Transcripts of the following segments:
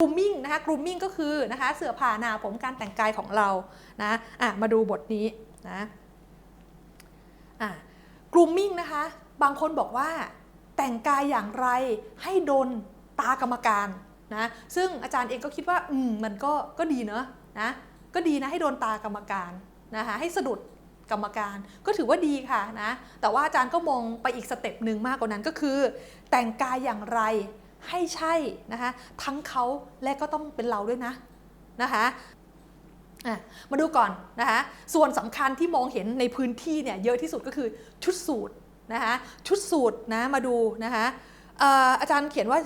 grooming นะคะ grooming ก็คือนะคะเสื้อผ้าหน้าผมการแต่งกายของเรานะอะมาดูบทนี้นะอะ grooming นะคะบางคนบอกว่าแต่งกายอย่างไรให้โดนตากรรมการนะซึ่งอาจารย์เองก็คิดว่าอืมมันก็ก็ดีเนอะนะก็ดีนะให้โดนตากรรมการนะคะให้สะดุดกรรมการก็ถือว่าดีค่ะนะแต่ว่าอาจารย์ก็มองไปอีกสเต็ปหนึ่งมากกว่านั้นก็คือ แต่งกายอย่างไร ให้ใช่นะคะทั้งเขาและก็ต้องเป็นเราด้วยนะนะคะมาดูก่อนนะคะส่วนสำคัญที่มองเห็นในพื้นที่เนี่ยเยอะที่สุดก็คือชุดสูทนะคะชุดสูทนะมาดูนะคะเอ่อาจารย์เขียนว่า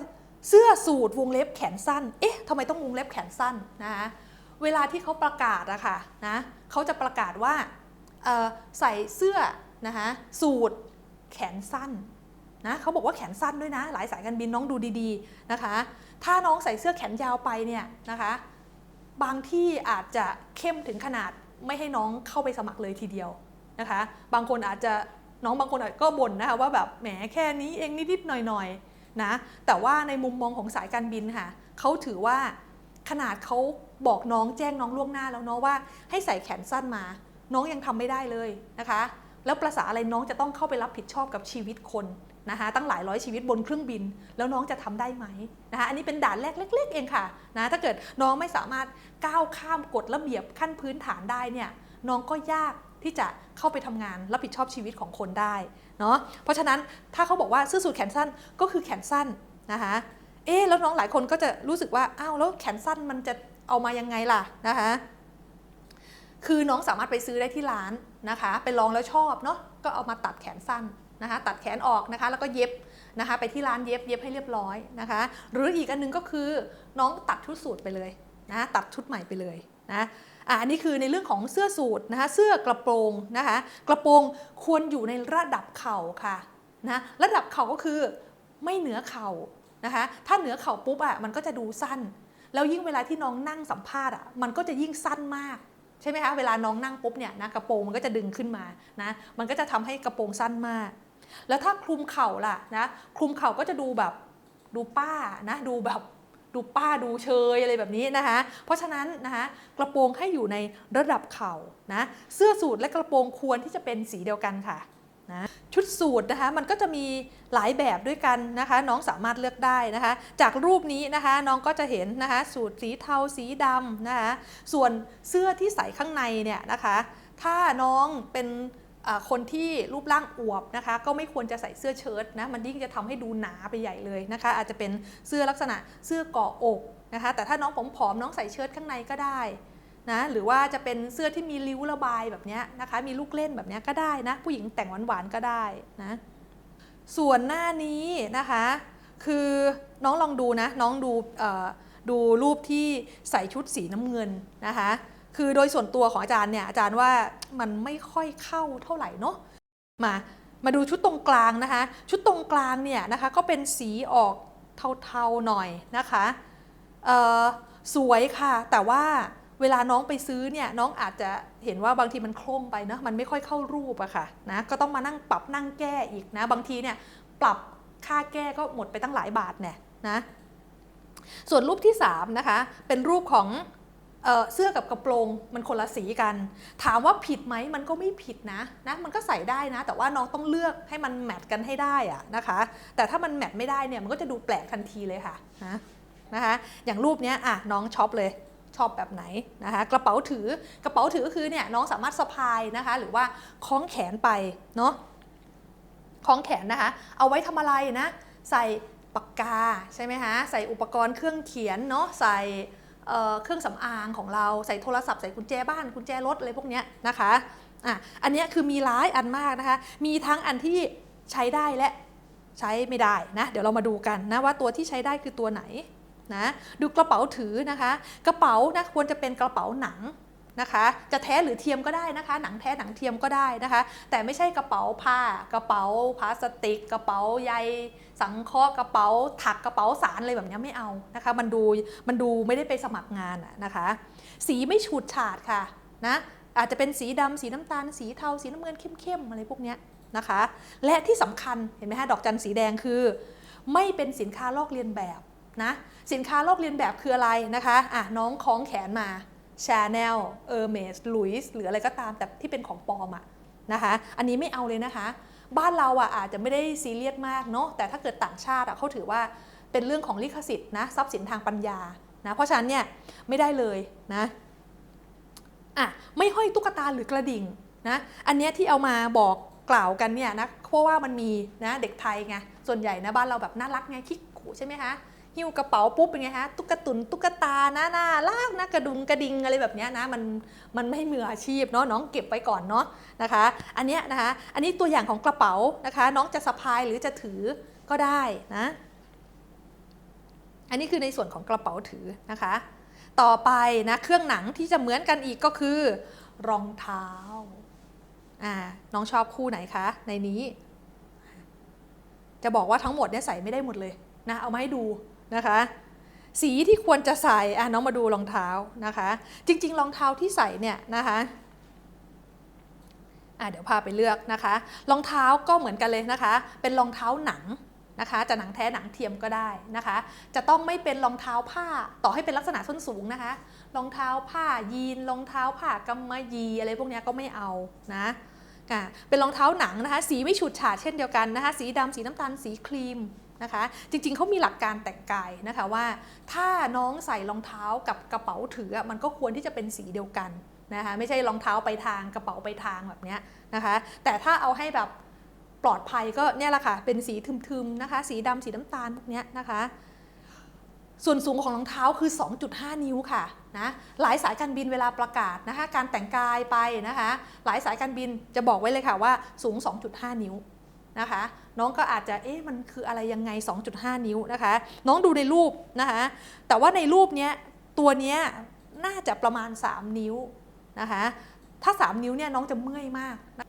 เสื้อสูทวงเล็บแขนสั้น เอ๊ะทำไมต้องวงเล็บแขนสั้นนะคะเวลาที่เขาประกาศอะค่ะนะเขาจะประกาศว่าใส่เสื้อนะคะสูทแขนสั้น นะเขาบอกว่าแขนสั้นด้วยนะ หลายสายการบินน้องดูดีๆนะคะ ถ้าน้องใส่เสื้อแขนยาวไปเนี่ยนะคะ บางที่อาจจะเข้มถึงขนาดไม่ให้น้องเข้าไปสมัครเลยทีเดียวนะคะ บางคนอาจจะน้องบางคนอาจก็บ่นนะคะว่าแบบแหมแค่นี้เองนิดๆหน่อยๆนะแต่ว่าในมุมมองของสายการบินค่ะเขาถือว่าขนาดเขาบอกน้องแจ้งน้องล่วงหน้าแล้วเนาะว่าให้ใส่แขนสั้นมา น้องยังทำไม่ได้เลยนะคะ แล้วประษาอะไรน้องจะต้องเข้าไปรับผิดชอบกับชีวิตคน นะคะตั้งหลายร้อยชีวิตบนเครื่องบิน แล้วน้องจะทำได้ไหมนะคะอันนี้เป็นด่านแรกเล็ก ๆ เองค่ะนะถ้าเกิดน้องไม่สามารถก้าวข้ามกฎระเบียบขั้นพื้นฐานได้เนี่ยน้องก็ยากที่จะเข้าไปทำงานรับผิดชอบชีวิตของคนได้เนาะเพราะฉะนั้นถ้าเขาบอกว่าเสื้อสูทแขนสั้นก็คือแขนสั้นนะคะเอ๊แล้วน้องหลายคนก็จะรู้สึกว่าอ้าวแล้วแขนสั้นมันจะเอามายังไงล่ะนะคะคือน้องสามารถไปซื้อได้ที่ร้านนะคะ ไปลองแล้วชอบเนาะก็เอามาตัดแขนสั้น นะคะตัดแขนออกนะคะแล้วก็เย็บนะคะไปที่ร้านเย็บเย็บให้เรียบร้อยนะคะ หรืออีกอันนึงก็คือน้องตัดชุดสูทไปเลยนะตัดชุดใหม่ไปเลยนะอันนี้คือในเรื่องของเสื้อสูทนะคะเสื้อกระโปรงนะคะกระโปรงควรอยู่ในระดับเข่าค่ะนะระดับเข่าก็คือไม่เหนือเข่านะคะถ้าเหนือเข่าปุ๊บอะมันก็จะดูสั้น แล้วยิ่งเวลาที่น้องนั่งสัมภาษณ์อะมันก็จะยิ่งสั้นมากใช่ไหมคะเวลาน้องนั่งปุ๊บเนี่ยนะกระโปรงมันก็จะดึงขึ้นมานะมันก็จะทำให้กระโปรงสั้นมาก แล้วถ้าคลุมเข่าล่ะนะคลุมเข่าก็จะดูแบบดูป้านะดูแบบดูป้าดูเชยอะไรแบบนี้นะคะ เพราะฉะนั้นนะคะกระโปรงให้อยู่ในระดับเข่านะเสื้อสูทและกระโปรงควรที่จะเป็นสีเดียวกันค่ะนะชุดสูทนะคะมันก็จะมีหลายแบบด้วยกันนะคะ น้องสามารถเลือกได้นะคะ จากรูปนี้นะคะน้องก็จะเห็นนะคะสูทสีเทาสีดำนะคะส่วนเสื้อที่ใส่ข้างในเนี่ยนะคะ ถ้าน้องเป็น คนที่รูปร่างอวบนะคะ ก็ไม่ควรจะใส่เสื้อเชิ้ตนะมันยิ่งจะทำให้ดูหนาไปใหญ่เลยนะคะ อาจจะเป็นเสื้อลักษณะเสื้อกาะอกนะคะ แต่ถ้าน้องผอมๆน้องใส่เชิ้ตข้างในก็ได้นะหรือว่าจะเป็นเสื้อที่มีริ้วระบายแบบนี้นะคะ มีลูกเล่นแบบนี้ก็ได้นะ ผู้หญิงแต่งหวานๆก็ได้นะส่วนหน้านี้นะคะ คือน้องลองดูนะ น้องดูดูรูปที่ใส่ชุดสีน้ำเงินนะคะ คือโดยส่วนตัวของอาจารย์เนี่ยอาจารย์ว่ามันไม่ค่อยเข้าเท่าไหร่เนาะมามาดูชุดตรงกลางนะคะ ชุดตรงกลางเนี่ยนะคะก็เป็นสีออกเทาๆหน่อยนะคะสวยค่ะ แต่ว่าเวลาน้องไปซื้อเนี่ยน้องอาจจะเห็นว่าบางทีมันโคร่งไปเนาะมันไม่ค่อยเข้ารูปอะค่ะนะก็ต้องมานั่งปรับนั่งแก้อีกนะบางทีเนี่ยปรับค่าแก้ก็หมดไปตั้งหลายบาทเนี่ยนะส่วนรูปที่3นะคะเป็นรูปของ เเสื้อกับกระโปรงมันคนละสีกัน ถามว่าผิดไหมมันก็ไม่ผิดนะนะมันก็ใส่ได้นะ แต่ว่าน้องต้องเลือกให้มันแมทกันให้ได้อะนะคะ แต่ถ้ามันแมทไม่ได้เนี่ยมันก็จะดูแปลกทันทีเลยค่ะนะนะคะอย่างรูปนี้อะน้องช็อปเลยชอบแบบไหนนะคะกระเป๋าถือกระเป๋าถือก็คือเนี่ยน้องสามารถสะพายนะคะหรือว่าคล้องแขนไปเนาะคล้องแขนนะคะ เอาไว้ทำอะไรนะ ใส่ปากกาใช่ไหมคะใส่อุปกรณ์เครื่องเขียนเนาะใส่ เครื่องสำอางของเราใส่โทรศัพท์ใส่กุญแจบ้านกุญแจรถอะไรพวกนี้นะคะอะอันนี้คือมีหลายอันมากนะคะ มีทั้งอันที่ใช้ได้และใช้ไม่ได้นะเดี๋ยวเรามาดูกันนะว่าตัวที่ใช้ได้คือตัวไหนนะดูกระเป๋าถือนะคะ กระเป๋านะควรจะเป็นกระเป๋าหนังนะคะ จะแท้หรือเทียมก็ได้นะคะ หนังแท้หนังเทียมก็ได้นะคะ แต่ไม่ใช่กระเป๋าผ้ากระเป๋าพลาสติก กระเป๋าใย สังเคราะห์กระเป๋า ถักกระเป๋าสารอะไรแบบนี้ไม่เอานะคะ มันดูมันดูไม่ได้ไปสมัครงานนะคะ สีไม่ฉูดฉาดค่ะนะอาจจะเป็นสีดำสีน้ำตาล สีเทา สีน้ำเงินเข้มๆอะไรพวกนี้นะคะ และที่สำคัญเห็นไหมคะดอกจันสีแดงคือ ไม่เป็นสินค้าลอกเลียนแบบนะสินค้าลอกเลียนแบบคืออะไรนะคะอะน้องคล้องแขนมา Chanel Hermes Louis หรืออะไรก็ตามแต่ที่เป็นของปลอมอะนะคะ อันนี้ไม่เอาเลยนะคะ บ้านเราอะอาจจะไม่ได้ซีเรียสมากเนาะแต่ถ้าเกิดต่างชาติอะเขาถือว่าเป็นเรื่องของลิขสิทธิ์นะทรัพย์สินทางปัญญานะเพราะฉะนั้นเนี่ยไม่ได้เลยนะอะไม่ห้อยตุ๊กตาหรือกระดิ่งนะอันเนี้ยที่เอามาบอกกล่าวกันเนี่ยนะเพราะว่ามันมีนะเด็กไทยไงส่วนใหญ่นะบ้านเราแบบน่ารักไงคิกขู่ใช่ไหมคะ หิ้วกระเป๋าปุ๊บเป็นไงฮะตุ๊กตุนตุ๊กตาหน้าหน้าลากนะกระดุงกระดิงอะไรแบบนี้นะมันมันไม่มืออาชีพเนาะน้องเก็บไว้ก่อนเนาะนะคะ อันเนี้ยนะคะอันนี้ตัวอย่างของกระเป๋านะคะ น้องจะสะพายหรือจะถือก็ได้นะอันนี้คือในส่วนของกระเป๋าถือนะคะ ต่อไปนะเครื่องหนังที่จะเหมือนกันอีกก็คือ รองเท้าอ่าน้องชอบคู่ไหนคะในนี้ จะบอกว่าทั้งหมดเนี่ยใส่ไม่ได้หมดเลยนะเอามาให้ดู นะคะ สีที่ควรจะใส่อะน้องมาดูรองเท้านะคะ จริง ๆ รองเท้าที่ใส่เนี่ยนะคะอะเดี๋ยวพาไปเลือกนะคะ รองเท้าก็เหมือนกันเลยนะคะ เป็นรองเท้าหนังนะคะ จะหนังแท้หนังเทียมก็ได้นะคะ จะต้องไม่เป็นรองเท้าผ้าต่อให้เป็นลักษณะส้นสูงนะคะ รองเท้าผ้ายีนรองเท้าผ้ากำมะยีอะไรพวกนี้ก็ไม่เอานะอะเป็นรองเท้าหนังนะคะ สีไม่ฉูดฉาดเช่นเดียวกันนะคะ สีดำสีน้ำตาลสีครีม นะคะ จริงๆเขามีหลักการแต่งกายนะคะว่า ถ้าน้องใส่รองเท้ากับกระเป๋าถือมันก็ควรที่จะเป็นสีเดียวกันนะคะไม่ใช่รองเท้าไปทางกระเป๋าไปทางแบบนี้นะคะ แต่ถ้าเอาให้แบบปลอดภัยก็เนี่ยแหละค่ะเป็นสีทึมๆนะคะ สีดำสีน้ำตาลพวกนี้นะคะ ส่วนสูงของรองเท้าคือ 2.5 นิ้วค่ะนะหลายสายการบินเวลาประกาศนะคะการแต่งกายไปนะคะ หลายสายการบินจะบอกไว้เลยค่ะว่าสูง 2.5 นิ้ว นะคะ น้องก็อาจจะเอ๊ะมันคืออะไรยังไง 2.5 นิ้วนะคะ น้องดูในรูปนะคะ แต่ว่าในรูปเนี้ยตัวเนี้ยน่าจะประมาณ 3 นิ้วนะคะ ถ้า 3 นิ้วเนี่ยน้องจะเมื่อยมากนะ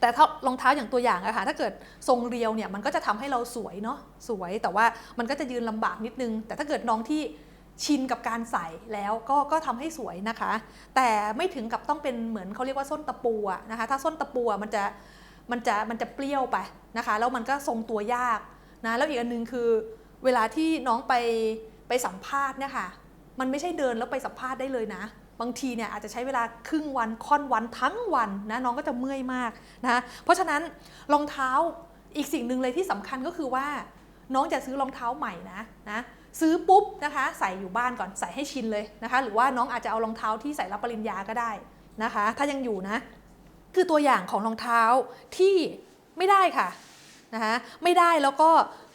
แต่ถ้ารองเท้าอย่างตัวอย่างอะค่ะถ้าเกิดทรงเรียวเนี่ยมันก็จะทำให้เราสวยเนาะสวย แต่ว่ามันก็จะยืนลำบากนิดนึง แต่ถ้าเกิดน้องที่ชินกับการใส่แล้วก็ก็ทำให้สวยนะคะ แต่ไม่ถึงกับต้องเป็นเหมือนเขาเรียกว่าส้นตะปูอะนะคะ ถ้าส้นตะปูมันจะ มันจะมันจะเปรี้ยวไปนะคะ แล้วมันก็ทรงตัวยากนะแล้วอีกอันหนึงคือ เวลาที่น้องไปไปสัมภาษณ์เนี่ยค่ะมันไม่ใช่เดินแล้วไปสัมภาษณ์ได้เลยนะ บางทีเนี่ยอาจจะใช้เวลาครึ่งวันค่อนวันทั้งวันนะน้องก็จะเมื่อยมากนะเพราะฉะนั้นรองเท้าอีกสิ่งหนึ่งเลยที่สำคัญก็คือว่า น้องจะซื้อรองเท้าใหม่นะนะซื้อปุ๊บนะคะใส่อยู่บ้านก่อนใส่ให้ชินเลยนะคะ หรือว่าน้องอาจจะเอารองเท้าที่ใส่รับปริญญาก็ได้นะคะ ถ้ายังอยู่นะ คือตัวอย่างของรองเท้าที่ไม่ได้ค่ะนะคะไม่ได้แล้วก็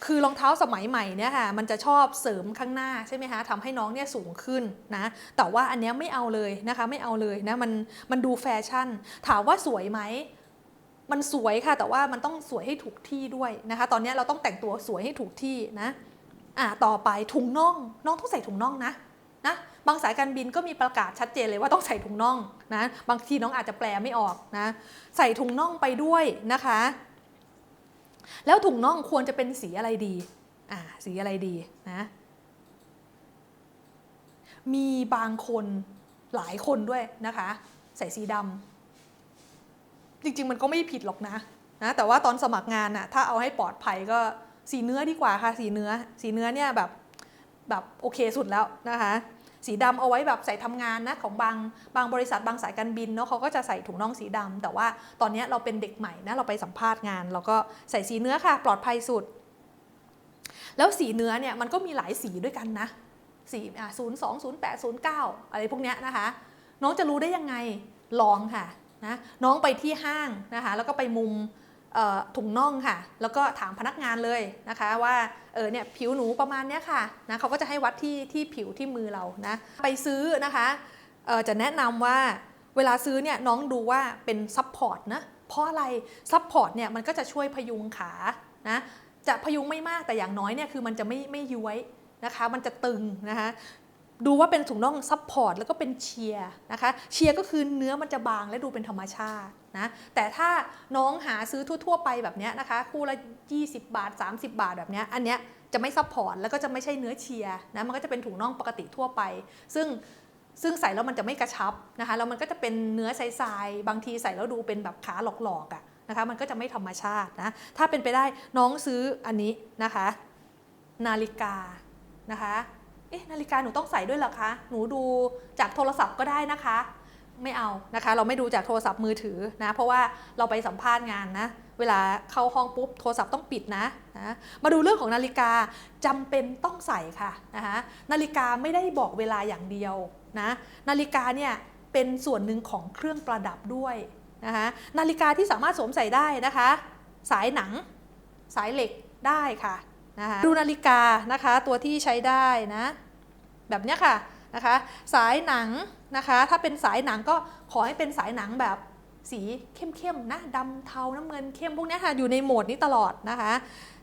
คือรองเท้าสมัยใหม่เนี่ยค่ะมันจะชอบเสริมข้างหน้าใช่ไหมคะทำให้น้องเนี่ยสูงขึ้นนะแต่ว่าอันเนี้ยไม่เอาเลยนะคะไม่เอาเลยนะมันมันดูแฟชั่น ถามว่าสวยไหมมันสวยค่ะ แต่ว่ามันต้องสวยให้ถูกที่ด้วยนะคะ ตอนนี้เราต้องแต่งตัวสวยให้ถูกที่นะอะต่อไปถุงน่องน้องต้องใส่ถุงน่องนะนะ บางสายการบินก็มีประกาศชัดเจนเลยว่าต้องใส่ถุงน่องนะบางทีน้องอาจจะแปลไม่ออกนะใส่ถุงน่องไปด้วยนะคะ แล้วถุงน่องควรจะเป็นสีอะไรดีอ่าสีอะไรดีนะมีบางคนหลายคนด้วยนะคะ ใส่สีดำจริงๆมันก็ไม่ผิดหรอกนะนะแต่ว่าตอนสมัครงานน่ะถ้าเอาให้ปลอดภัยก็สีเนื้อดีกว่าค่ะ สีเนื้อ สีเนื้อเนี่ยแบบแบบโอเคสุดแล้วนะคะ สีดำเอาไว้แบบใส่ทำงานนะของบางบางบริษัทบางสายการบินเนาะเขาก็จะใส่ถุงน่องสีดำแต่ว่าตอนนี้เราเป็นเด็กใหม่นะเราไปสัมภาษณ์งาน เราก็ใส่สีเนื้อค่ะ ปลอดภัยสุด แล้วสีเนื้อเนี่ยมันก็มีหลายสีด้วยกันนะสีอะศูนย์สองศูนย์แปดศูนย์เก้าอะไรพวกเนี้ยนะคะ น้องจะรู้ได้ยังไงลองค่ะนะน้องไปที่ห้างนะคะ แล้วก็ไปมุม ถุงน่องค่ะ แล้วก็ถามพนักงานเลยนะคะว่าเออเนี่ยผิวหนูประมาณเนี้ยค่ะนะเขาก็จะให้วัดที่ที่ผิวที่มือเรานะไปซื้อนะคะจะแนะนำว่าเวลาซื้อเนี่ยน้องดูว่าเป็นซับพอร์ตนะเพราะอะไรซับพอร์ตเนี่ยมันก็จะช่วยพยุงขานะจะพยุงไม่มากแต่อย่างน้อยเนี่ยคือมันจะไม่ไม่ย้วยนะคะ มันจะตึงนะคะ ดูว่าเป็นถุงน่องซับพอร์ตแล้วก็เป็นเชียร์นะคะ เชียร์ก็คือเนื้อมันจะบางและดูเป็นธรรมชาตินะ แต่ถ้าน้องหาซื้อทั่ว ๆ ไปแบบนี้นะคะ คู่ละ 20 บาท 30 บาทแบบนี้อันเนี้ยจะไม่ซับพอร์ตแล้วก็จะไม่ใช่เนื้อเชียร์นะมันก็จะเป็นถุงน่องปกติทั่วไป ซึ่งซึ่งใส่แล้วมันจะไม่กระชับนะคะแล้วมันก็จะเป็นเนื้อทรายๆบางทีใส่แล้วดูเป็นแบบขาหลอกๆอะ่ะนะคะมันก็จะไม่ธรรมชาตินะถ้าเป็นไปได้น้องซื้ออันนี้นะคะ นาฬิกานะคะ เอ๊ะนาฬิกาหนูต้องใส่ด้วยเหรอคะ หนูดูจากโทรศัพท์ก็ได้นะคะ ไม่เอานะคะ เราไม่ดูจากโทรศัพท์มือถือนะ เพราะว่าเราไปสัมภาษณ์งานนะ เวลาเข้าห้องปุ๊บโทรศัพท์ต้องปิดนะนะมาดูเรื่องของนาฬิกาจำเป็นต้องใส่ค่ะนะคะนาฬิกาไม่ได้บอกเวลาอย่างเดียวนะนาฬิกาเนี่ยเป็นส่วนหนึ่งของเครื่องประดับด้วยนะคะนาฬิกาที่สามารถสวมใส่ได้นะคะ สายหนัง สายเหล็กได้ค่ะ นะคะดูนาฬิกานะคะตัวที่ใช้ได้นะแบบเนี้ยค่ะนะคะสายหนังนะคะถ้าเป็นสายหนังก็ขอให้เป็นสายหนังแบบสีเข้มๆนะดำเทาน้ำเงินเข้มพวกเนี้ยค่ะอยู่ในโหมดนี้ตลอดนะคะ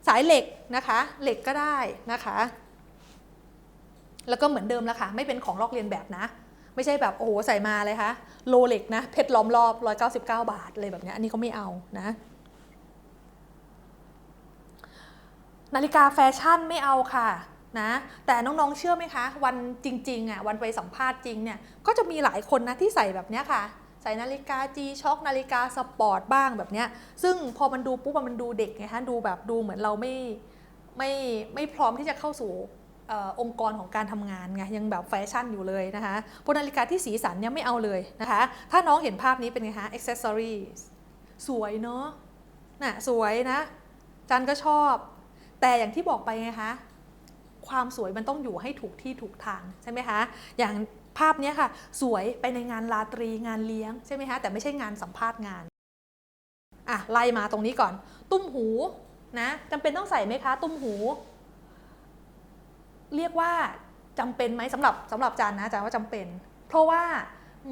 สายเหล็กนะคะเหล็กก็ได้นะคะ แล้วก็เหมือนเดิมแล้วค่ะไม่เป็นของลอกเลียนแบบนะ ไม่ใช่แบบโอ้โหใส่มาเลยคะโลเล็กนะเพชรล้อมรอบ 199 บาทเลยแบบเนี้ยอันนี้ก็ไม่เอานะ นาฬิกาแฟชั่นไม่เอาค่ะนะแต่น้องๆเชื่อไหมคะ วันจริงๆอะวันไปสัมภาษณ์จริงเนี่ยก็จะมีหลายคนนะที่ใส่แบบนี้ค่ะ ใส่นาฬิกา G Shock นาฬิกาสปอร์ตบ้างแบบเนี้ยซึ่งพอมันดูปุ๊บมันดูเด็กไงฮะดูแบบดูเหมือนเราไม่ไม่ไม่พร้อมที่จะเข้าสู่ออองค์กรของการทำงานไงยังแบบแฟชั่นอยู่เลยนะคะพวกนาฬิกาที่สีสันเนี่ยไม่เอาเลยนะคะ ถ้าน้องเห็นภาพนี้เป็นไงคะ accessories สวยเนาะน่ะสวยนะจันก็ชอบ แต่อย่างที่บอกไปไงคะความสวยมันต้องอยู่ให้ถูกที่ถูกทางใช่ไหมคะ อย่างภาพนี้ค่ะ สวยไปในงานราตรีงานเลี้ยงใช่ไหมคะแต่ไม่ใช่งานสัมภาษณ์งานอะไล่มาตรงนี้ก่อน ตุ้มหูนะจำเป็นต้องใส่ไหมคะ ตุ้มหู เรียกว่าจำเป็นไหมสำหรับสำหรับจานนะจานว่าจำเป็น เพราะว่า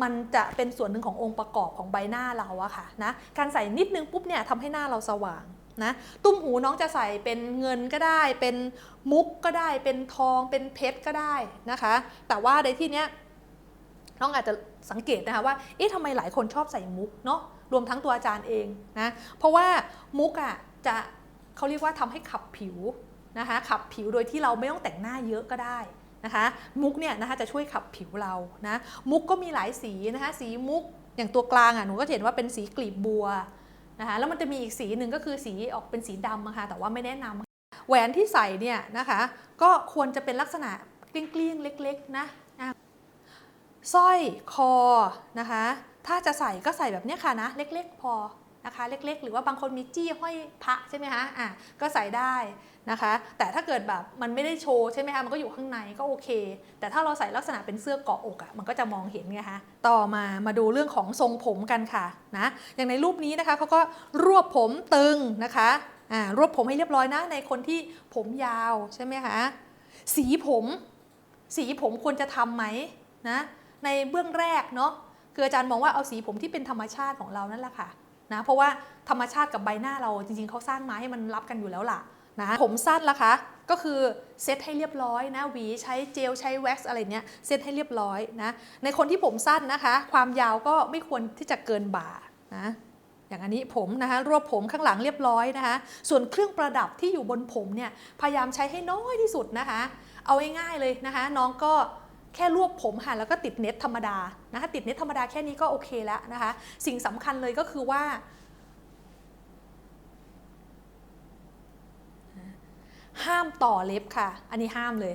มันจะเป็นส่วนหนึ่งขององค์ประกอบของใบหน้าเราอะค่ะนะการใส่นิดนึงปุ๊บเนี่ยทำให้หน้าเราสว่าง นะตุ้มหูน้องจะใส่เป็นเงินก็ได้ เป็นมุกก็ได้ เป็นทอง เป็นเพชรก็ได้นะคะ แต่ว่าในที่เนี้ยน้องอาจจะสังเกตนะคะว่า เอ๊ะทำไมหลายคนชอบใส่มุกเนาะ รวมทั้งตัวอาจารย์เองนะ เพราะว่ามุกอะจะเขาเรียกว่าทำให้ขับผิวนะคะ ขับผิวโดยที่เราไม่ต้องแต่งหน้าเยอะก็ได้นะคะมุกเนี่ยนะคะจะช่วยขับผิวเรานะมุกก็มีหลายสีนะคะสีมุกอย่างตัวกลางอะหนูก็เห็นว่าเป็นสีกลีบบัว นะคะแล้วมันจะมีอีกสีหนึ่งก็คือสีออกเป็นสีดำนะคะแต่ว่าไม่แนะนำแหวนที่ใส่เนี่ยนะคะก็ควรจะเป็นลักษณะเกลี้ยงๆเล็กๆนะอะสร้อยคอนะคะถ้าจะใส่ก็ใส่แบบเนี้ยค่ะนะ เล็กๆพอ นะคะ เล็กๆ หรือว่าบางคนมีจี้ห้อยพระใช่ไหมคะอะก็ใส่ได้นะคะ แต่ถ้าเกิดแบบมันไม่ได้โชว์ใช่ไหมคะมันก็อยู่ข้างในก็โอเค แต่ถ้าเราใส่ลักษณะเป็นเสื้อเกาะอกอะ่ะมันก็จะมองเห็นไงคะต่อมามาดูเรื่องของทรงผมกันค่ะนะอย่างในรูปนี้นะคะเขาก็รวบผมตึงนะคะอ่ารวบผมให้เรียบร้อยนะในคนที่ผมยาวใช่ไหมคะสีผม สีผมควรจะทำไหมนะในเบื้องแรกเนาะคืออาจารย์มองว่าเอาสีผมที่เป็นธรรมชาติของเรานั่นแหละค่ะ นะเพราะว่าธรรมชาติกับใบหน้าเราจริงๆเขาสร้างมาให้มันรับกันอยู่แล้วล่ะนะผมสั้นละคะก็คือเซตให้เรียบร้อยนะหวีใช้เจลใช้แว็กซ์อะไรเนี้ยเซตให้เรียบร้อยนะในคนที่ผมสั้นนะคะ ความยาวก็ไม่ควรที่จะเกินบ่านะอย่างอันนี้ผมนะคะรวบผมข้างหลังเรียบร้อยนะคะ ส่วนเครื่องประดับที่อยู่บนผมเนี่ยพยายามใช้ให้น้อยที่สุดนะคะ เอาง่ายๆเลยนะคะ น้องก็ แค่รวบผมค่ะแล้วก็ติดเน็ตธรรมดานะคะติดเน็ตธรรมดาแค่นี้ก็โอเคแล้วนะคะสิ่งสำคัญเลยก็คือว่า ห้ามต่อเล็บค่ะ อันนี้ห้ามเลย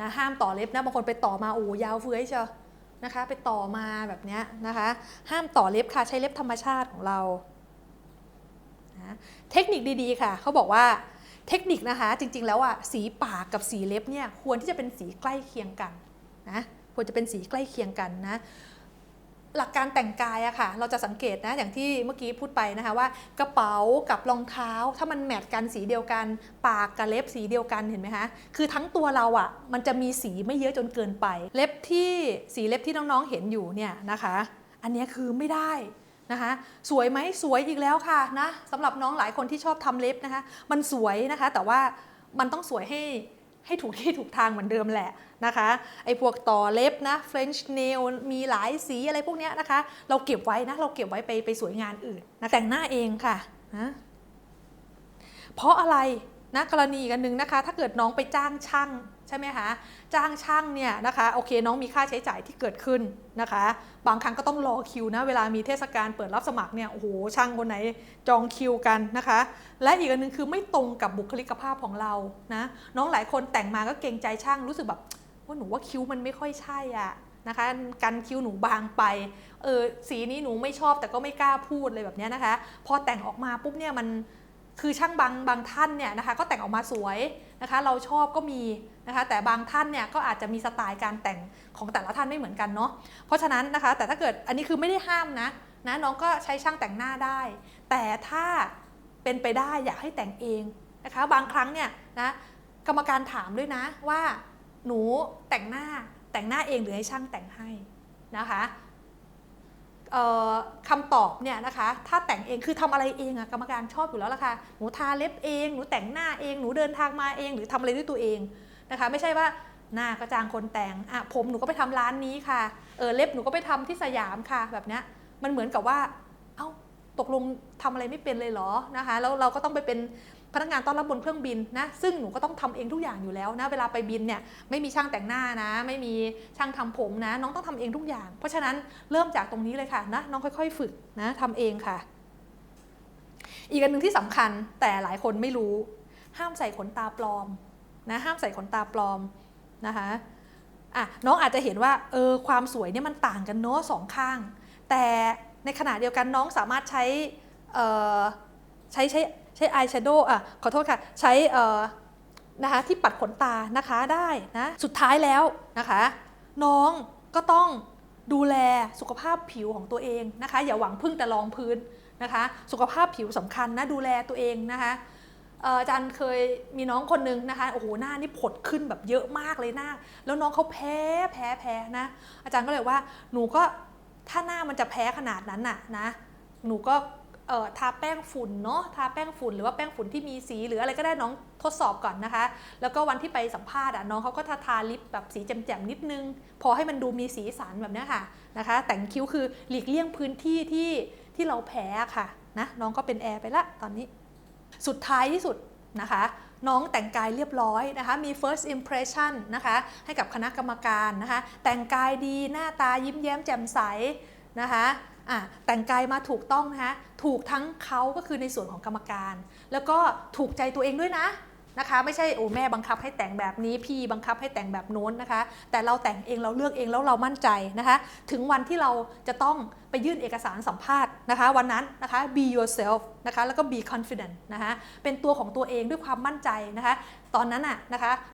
นะห้ามต่อเล็บนะบางคนไปต่อมาโอ้ยาวเฟื้อยเชียวนะคะ ไปต่อมาแบบเนี้ยนะคะ ห้ามต่อเล็บค่ะใช้เล็บธรรมชาติของเรานะเทคนิคดีๆค่ะเขาบอกว่าเทคนิคนะคะจริงๆแล้วอะสีปากกับสีเล็บเนี่ยควรที่จะเป็นสีใกล้เคียงกัน นะควรจะเป็นสีใกล้เคียงกันนะหลักการแต่งกายอะค่ะ เราจะสังเกตนะ อย่างที่เมื่อกี้พูดไปนะคะว่า กระเป๋ากับรองเท้า ถ้ามันแมทกันสีเดียวกัน ปากกับเล็บสีเดียวกันเห็นไหมคะ คือทั้งตัวเราอะมันจะมีสีไม่เยอะจนเกินไป เล็บที่สีเล็บที่น้องๆเห็นอยู่เนี่ยนะคะ อันนี้คือไม่ได้นะคะ สวยไหมสวยอีกแล้วค่ะนะสำหรับน้องหลายคนที่ชอบทำเล็บนะคะ มันสวยนะคะ แต่ว่ามันต้องสวยให้ ให้ถูกที่ถูกทางเหมือนเดิมแหละนะคะไอ้พวกต่อเล็บนะ French nail มีหลายสีอะไรพวกเนี้ยนะคะ เราเก็บไว้นะเราเก็บไว้ไปไปสวยงานอื่นนะแต่งหน้าเองค่ะนะเพราะอะไรนะกรณีกันหนึ่งนะคะ ถ้าเกิดน้องไปจ้างช่าง ช่ไหมคะจ้างช่างเนี่ยนะคะโอเคน้องมีค่าใช้จ่ายที่เกิดขึ้นนะคะ บางครั้งก็ต้องรอคิวนะเวลามีเทศกาลเปิดรับสมัครเนี่ยโอ้โหช่างคนไหนจองคิวกันนะคะ และอีกอันหนึงคือไม่ตรงกับบุคลิกภาพของเรานะน้องหลายคนแต่งมาก็เกรงใจช่างรู้สึกแบบว่าหนูว่าคิ้วมันไม่ค่อยใช่อะนะคะกันคิ้วหนูบางไป เออสีนี้หนูไม่ชอบแต่ก็ไม่กล้าพูดเลยแบบนี้นะคะ พอแต่งออกมาปุ๊บเนี่ยมันคือช่างบางบางท่านเนี่ยนะคะ ก็แต่งออกมาสวยนะคะ เราชอบก็มี นะคะแต่บางท่านเนี่ยก็อาจจะมีสไตล์การแต่งของแต่ละท่านไม่เหมือนกันเนาะเพราะฉะนั้นนะคะแต่ถ้าเกิดอันนี้คือไม่ได้ห้ามนะนะน้องก็ใช้ช่างแต่งหน้าได้ แต่ถ้าเป็นไปได้อยากให้แต่งเองนะคะบางครั้งเนี่ยนะกรรมการถามด้วยนะว่าหนูแต่งหน้าแต่งหน้าเองหรือให้ช่างแต่งให้นะคะคำตอบเนี่ยนะคะถ้าแต่งเองคือทำอะไรเองอะกรรมการชอบอยู่แล้วล่ะค่ะหนูทาเล็บเองหนูแต่งหน้าเองหนูเดินทางมาเอง หรือทำอะไรด้วยตัวเอง นะคะ ไม่ใช่ว่าหน้าก็จ้างคนแต่งอะผมหนูก็ไปทำร้านนี้ค่ะเออเล็บหนูก็ไปทำที่สยามค่ะแบบเนี้ยมันเหมือนกับว่า เอ้าตกลงทำอะไรไม่เป็นเลยเหรอนะคะแล้วเราก็ต้องไปเป็นพนักงานต้อนรับบนเครื่องบินนะซึ่งหนูก็ต้องทำเองทุกอย่างอยู่แล้วนะเวลาไปบินเนี่ยไม่มีช่างแต่งหน้านะ ไม่มีช่างทำผมนะ น้องต้องทำเองทุกอย่าง เพราะฉะนั้นเริ่มจากตรงนี้เลยค่ะนะน้องค่อย ๆ ฝึกนะทำเองค่ะ อีกอันหนึ่งที่สำคัญแต่หลายคนไม่รู้ ห้ามใส่ขนตาปลอม นะห้ามใส่ขนตาปลอมนะคะอะน้องอาจจะเห็นว่าเออความสวยเนี่ยมันต่างกันเนาะสองข้าง แต่ในขณะเดียวกันน้องสามารถใช้เออใช้ใช้ใช้อายแชโดว์อะขอโทษค่ะ ใช้เออนะคะที่ปัดขนตานะคะได้นะสุดท้ายแล้วนะคะ น้องก็ต้องดูแลสุขภาพผิวของตัวเองนะคะ อย่าหวังพึ่งแต่รองพื้นนะคะ สุขภาพผิวสำคัญนะดูแลตัวเองนะคะ อาจารย์เคยมีน้องคนนึงนะคะโอ้โหหน้านี่ผดขึ้นแบบเยอะมากเลยหน้า แล้วน้องเขาแพ้แพ้แพ้นะ อาจารย์ก็เลยว่าหนูก็ถ้าหน้ามันจะแพ้ขนาดนั้นน่ะนะหนูก็ทาแป้งฝุ่นเนาะทาแป้งฝุ่นหรือว่าแป้งฝุ่นที่มีสีหรืออะไรก็ได้น้องทดสอบก่อนนะคะ แล้วก็วันที่ไปสัมภาษณ์อะน้องเขาก็ทาทาลิปแบบสีแจ่มๆนิดนึง พอให้มันดูมีสีสันแบบนี้ค่ะนะคะ แต่งคิ้วคือหลีกเลี่ยงพื้นที่ที่ที่เราแพ้ค่ะนะน้องก็เป็นแอร์ไปละตอนนี้ สุดท้ายที่สุดนะคะน้องแต่งกายเรียบร้อยนะคะ มี first impression นะคะ ให้กับคณะกรรมการนะคะ แต่งกายดีหน้าตายิ้มแย้มแจ่มใสนะคะอะแต่งกายมาถูกต้องนะคะ ถูกทั้งเขาก็คือในส่วนของกรรมการ แล้วก็ถูกใจตัวเองด้วยนะ นะคะ ไม่ใช่โอ้แม่บังคับให้แต่งแบบนี้พี่บังคับให้แต่งแบบโน้นนะคะ แต่เราแต่งเองเราเลือกเองแล้วเรามั่นใจนะคะ ถึงวันที่เราจะต้องไปยื่นเอกสารสัมภาษณ์นะคะ วันนั้นนะคะ be yourself นะคะแล้วก็ be confident นะคะเป็นตัวของตัวเองด้วยความมั่นใจนะคะ ตอนนั้นอะนะคะ